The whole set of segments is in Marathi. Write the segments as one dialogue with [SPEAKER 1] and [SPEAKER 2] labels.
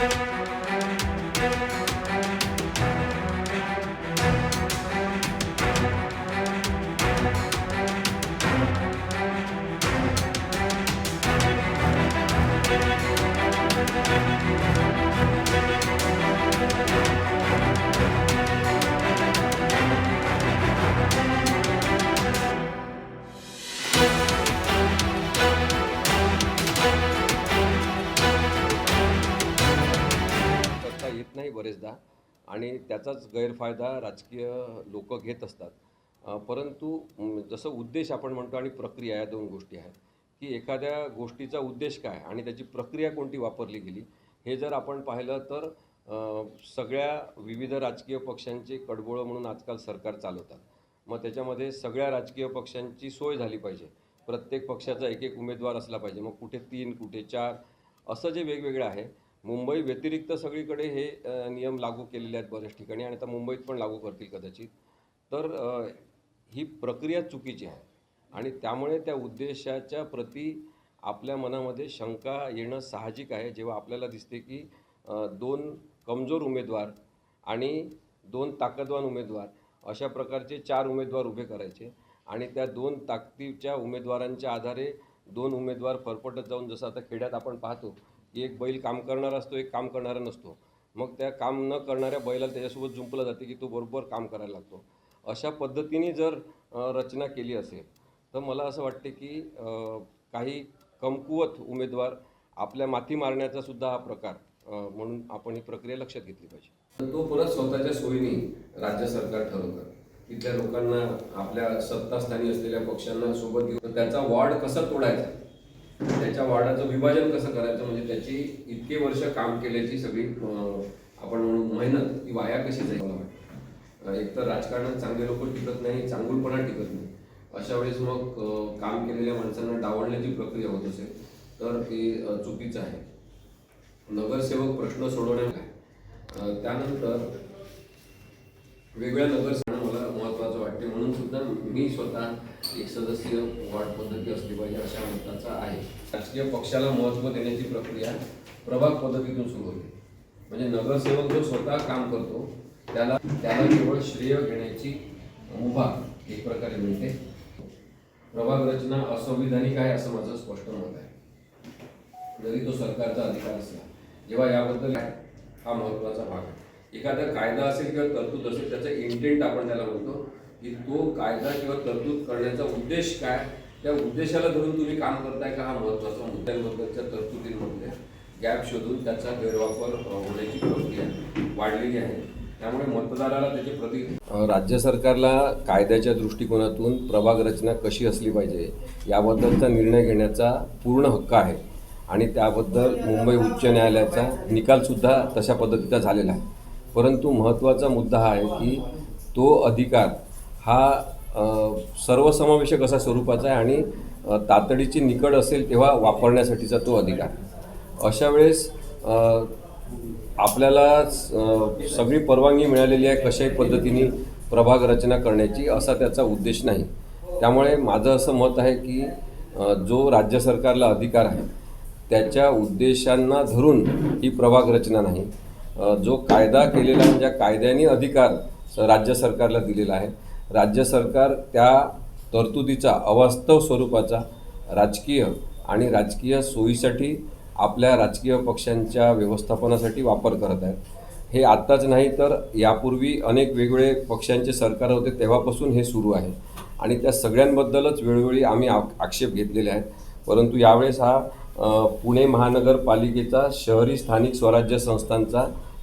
[SPEAKER 1] करता येत बरेचदा. आणि त्याचाच गैरफायदा राजकीय लोक घेत असतात. परंतु जसं उद्देश आपण म्हणतो आणि प्रक्रिया या दोन गोष्टी आहेत की एखाद्या गोष्टीचा उद्देश काय आणि त्याची प्रक्रिया कोणती वापरली गेली हे जर आपण पाहिलं तर सगळ्या विविध राजकीय पक्षांचे कडबोळं म्हणून आजकाल सरकार चालवतात. मग त्याच्यामध्ये सगळ्या राजकीय पक्षांची सोय झाली पाहिजे. प्रत्येक पक्षाचा एक एक उमेदवार असला पाहिजे. मग कुठे तीन कुठे चार असं जे वेगवेगळं आहे मुंबई व्यतिरिक्त सगळीकडे हे नियम लागू केलेले आहेत बऱ्याच ठिकाणी आणि आता मुंबईत पण लागू करतील कदाचित. तर ही प्रक्रिया चुकीची आहे आणि त्यामुळे त्या उद्देशाच्या प्रती आपल्या मनामध्ये शंका येणं साहजिक आहे. जेव्हा आपल्याला दिसते की दोन कमजोर उमेदवार आणि दोन ताकदवान उमेदवार अशा प्रकारचे चार उमेदवार उभे करायचे आणि त्या दोन ताकदीच्या उमेदवारांच्या आधारे दोन उमेदवार फरफटत जाऊन जसं आता खेड्यात आपण पाहतो की एक बैल काम करणारा असतो एक काम करणारा नसतो. मग त्या काम न करणाऱ्या बैलाला त्याच्यासोबत जुंपलं जाते की तो बरोबर काम करायला लागतो. अशा पद्धतीने जर रचना केली असेल तर मला असं वाटते की काही कमकुवत उमेदवार आपल्या माती मारण्याचा सुद्धा हा प्रकार म्हणून आपण ही प्रक्रिया लक्षात घेतली पाहिजे. तो परत स्वतःच्या सोयीने राज्य सरकार ठरवतं तिथल्या लोकांना आपल्या सत्तास्थानी असलेल्या पक्षांना सोबत घेऊन त्याचा वॉर्ड कसा तोडायचा? त्याच्या वॉर्डाचं विभाजन कसं करायचं? म्हणजे त्याची इतके वर्ष काम केल्याची सगळी आपण म्हणू मेहनत ही वाया कशी जाईल मला वाटतं? एकतर राजकारणात चांगले लोक टिकत नाही चांगुलपणा टिकत नाही. अशा वेळेस मग काम केलेल्या माणसांना डावळण्याची प्रक्रिया होत असेल तर हे चुकीचं आहे. नगरसेवक प्रश्न सोडवण्या काय त्यानंतर वेगळ्या नगरसेवक मला महत्त्वाचं वाटते म्हणून सुद्धा मी स्वतः एक सदस्यीय वॉर्ड पद्धती असली पाहिजे अशा मताचा आहे. राजकीय पक्षाला महत्त्व देण्याची प्रक्रिया प्रभाग पद्धतीतून सुरू होते. म्हणजे नगरसेवक जो स्वतः काम करतो त्याला त्याला केवळ श्रेय घेण्याची मुभा एक प्रकारे मिळते. प्रभाग रचना असंविधानिक आहे असं माझं स्पष्ट मत आहे. जरी तो सरकारचा अधिकार असला जेव्हा याबद्दल हा महत्त्वाचा भाग आहे. एखादा कायदा असेल किंवा तरतूद असेल त्याचा इंटेंट आपण त्याला म्हणतो. की तो कायदा किंवा तरतूद करण्याचा उद्देश काय? त्या उद्देशाला धरून तुम्ही काम करताय का? हा महत्त्वाचा मुद्द्यांबद्दलच्या तरतुदींमधल्या गॅप शोधून त्याचा गैरवापर होण्याची प्रक्रिया वाढलेली आहे. त्यामुळे मतदाराला त्याचे प्रति राज्य सरकारला कायद्याच्या दृष्टिकोनातून प्रभाग रचना कशी असली पाहिजे याबद्दलचा निर्णय घेण्याचा पूर्ण हक्क आहे. आणि त्याबद्दल मुंबई उच्च न्यायालयाचा निकालसुद्धा तशा पद्धतीचा झालेला आहे. परंतु महत्त्वाचा मुद्दा हा आहे की तो अधिकार हा सर्वसमावेशक असा स्वरूपाचा आहे आणि तातडीची निकड असेल तेव्हा वापरण्यासाठीचा तो अधिकार अशा वेळेस आपल्याला स- सगळी परवानगी मिळालेली आहे कशाही पद्धतीने प्रभाग रचना करण्याची असा त्याचा उद्देश नाही. त्यामुळे माझं असं मत आहे की जो राज्य सरकारला अधिकार आहे त्याच्या उद्देशांना धरून ही प्रभाग रचना नाही. जो कायदा केलेला आहे, ज्या कायद्याने अधिकार राज्य सरकारला दिलेला आहे राज्य सरकार त्या तरतुदीचा अवास्तव स्वरूपाचा राजकीय आणि राजकीय सोयीसाठी आपल्या राजकीय पक्षांच्या व्यवस्थापनासाठी वापर करत आहेत. हे आत्ताच नाही तर यापूर्वी अनेक वेगवेगळे पक्षांचे सरकार होते तेव्हापासून हे सुरू आहे. आणि त्या सगळ्यांबद्दलच वेळोवेळी आम्ही आ आक्षेप घेतलेले आहेत. परंतु यावेळेस हा पुणे महानगरपालिकेचा शहरी स्थानिक स्वराज्य संस्थांचा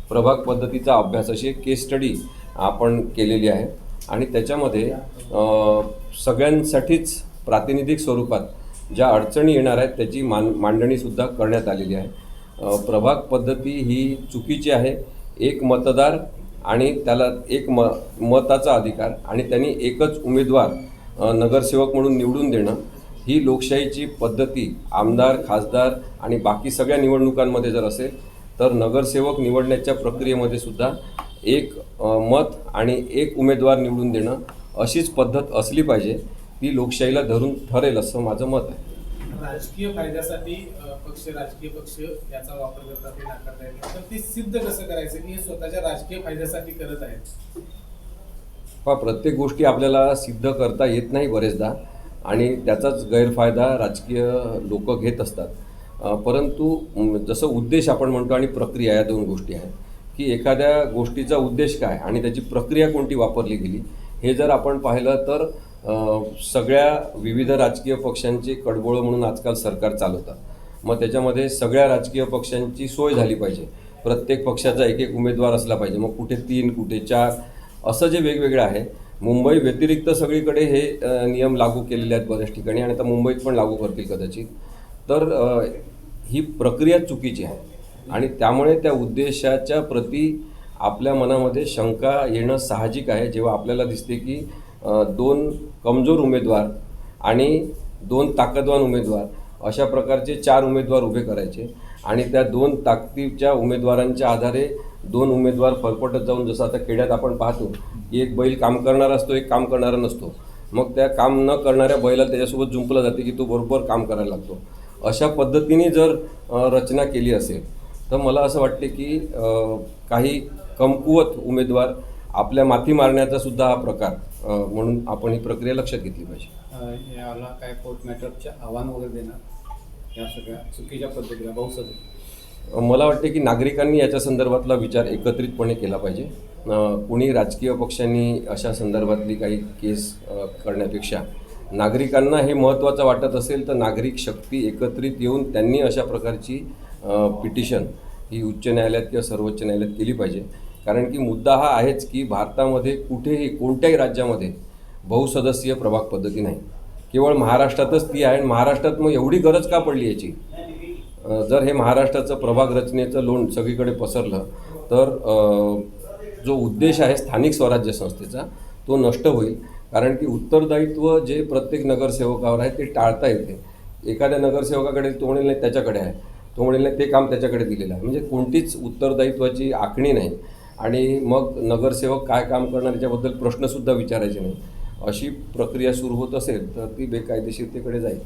[SPEAKER 1] प्रभाग पद्धतीचा अभ्यास अशी एक केस स्टडी आपण केलेली आहे. आणि त्याच्यामध्ये सगळ्यांसाठीच प्रातिनिधिक स्वरूपात ज्या अडचणी येणार आहेत त्याची मान मांडणीसुद्धा करण्यात आलेली आहे. प्रभाग पद्धती ही चुकीची आहे. एक मतदार आणि त्याला एक म मताचा अधिकार आणि त्यांनी एकच उमेदवार नगरसेवक म्हणून निवडून देणं ही लोकशाहीची पद्धती आमदार खासदार आणि बाकी सगळ्या निवडणुकांमध्ये जर असेल तर नगरसेवक निवडण्याच्या प्रक्रियेमध्ये सुद्धा एक मत आणि एक उमेदवार निवडून देणं अशीच पद्धत असली पाहिजे ती लोकशाहीला धरून ठरेल असं माझं मत आहे.
[SPEAKER 2] राजकीय फायद्यासाठी पक्ष राजकीय पक्ष याचा वापर करतात हे नाकारता येत तर ते सिद्ध कसं करायचं? की हे स्वतःच्या राजकीय फायद्यासाठी करत आहेत
[SPEAKER 1] पहा प्रत्येक गोष्टी आपल्याला सिद्ध करता येत नाही बरेचदा आणि त्याचाच गैरफायदा राजकीय लोक घेत असतात. परंतु जसं उद्देश आपण म्हणतो आणि प्रक्रिया या दोन गोष्टी आहेत. की एखाद्या गोष्टीचा उद्देश काय आणि त्याची प्रक्रिया कोणती वापरली गेली हे जर आपण पाहिलं तर सगळ्या विविध राजकीय पक्षांची कडबोळं म्हणून आजकाल सरकार चालवतात. मग त्याच्यामध्ये सगळ्या राजकीय पक्षांची सोय झाली पाहिजे. प्रत्येक पक्षाचा एक एक उमेदवार असला पाहिजे. मग कुठे तीन कुठे चार असं जे वेगवेगळं आहे मुंबई व्यतिरिक्त सगळीकडे हे नियम लागू केलेले आहेत बऱ्याच ठिकाणी आणि आता मुंबईत पण लागू करतील कदाचित. तर ही प्रक्रिया चुकीची आहे. आणि त्यामुळे त्या उद्देशाच्या प्रती आपल्या मनामध्ये शंका येणं साहजिक आहे. जेव्हा आपल्याला दिसते की दोन कमजोर उमेदवार आणि दोन ताकदवान उमेदवार अशा प्रकारचे चार उमेदवार उभे करायचे आणि त्या दोन ताकदीच्या उमेदवारांच्या आधारे दोन उमेदवार फरफटत जाऊन जसं आता खेड्यात आपण पाहतो की एक बैल काम करणारा असतो एक काम करणारा नसतो. मग त्या काम न करणाऱ्या बैलाला त्याच्यासोबत जुंपलं जाते की तो बरोबर काम करायला लागतो. अशा पद्धतीने जर रचना केली असेल तर मला असं वाटते की काही कमकुवत उमेदवार आपल्या माथी मारण्याचा सुद्धा हा प्रकार म्हणून आपण ही प्रक्रिया लक्षात घेतली पाहिजे.
[SPEAKER 3] याला काय कोर्ट मॅटरचे आव्हान वगैरे देणार? या सगळ्या चुकीच्या पद्धतीला बहुसद.
[SPEAKER 1] मला वाटते की नागरिकांनी याच्या संदर्भातला विचार एकत्रितपणे केला पाहिजे. कुणी राजकीय पक्षांनी अशा संदर्भातली काही केस करण्यापेक्षा नागरिकांना हे महत्त्वाचं वाटत असेल तर नागरिक शक्ती एकत्रित येऊन त्यांनी अशा प्रकारची पिटिशन ही उच्च न्यायालयात किंवा सर्वोच्च न्यायालयात केली पाहिजे. कारण की मुद्दा हा आहेच की भारतामध्ये कुठेही कोणत्याही राज्यामध्ये बहुसदस्यीय प्रभाग पद्धती नाही. केवळ महाराष्ट्रातच ती आहे आणि महाराष्ट्रात मग एवढी गरज का पडली याची? जर हे महाराष्ट्राचं प्रभाग रचनेचं लोण सगळीकडे पसरलं तर जो उद्देश आहे स्थानिक स्वराज्य संस्थेचा तो नष्ट होईल. कारण की उत्तरदायित्व जे प्रत्येक नगरसेवकावर आहे ते टाळता येते. एखाद्या नगरसेवकाकडे तो म्हणेल नाही त्याच्याकडे आहे. तो म्हणेल ते काम त्याच्याकडे दिलेलं आहे. म्हणजे कोणतीच उत्तरदायित्वाची आखणी नाही. आणि मग नगरसेवक काय काम करणार याच्याबद्दल प्रश्नसुद्धा विचारायचे नाही. अशी प्रक्रिया सुरू होत असेल तर ती बेकायदेशीरतेकडे जाईल.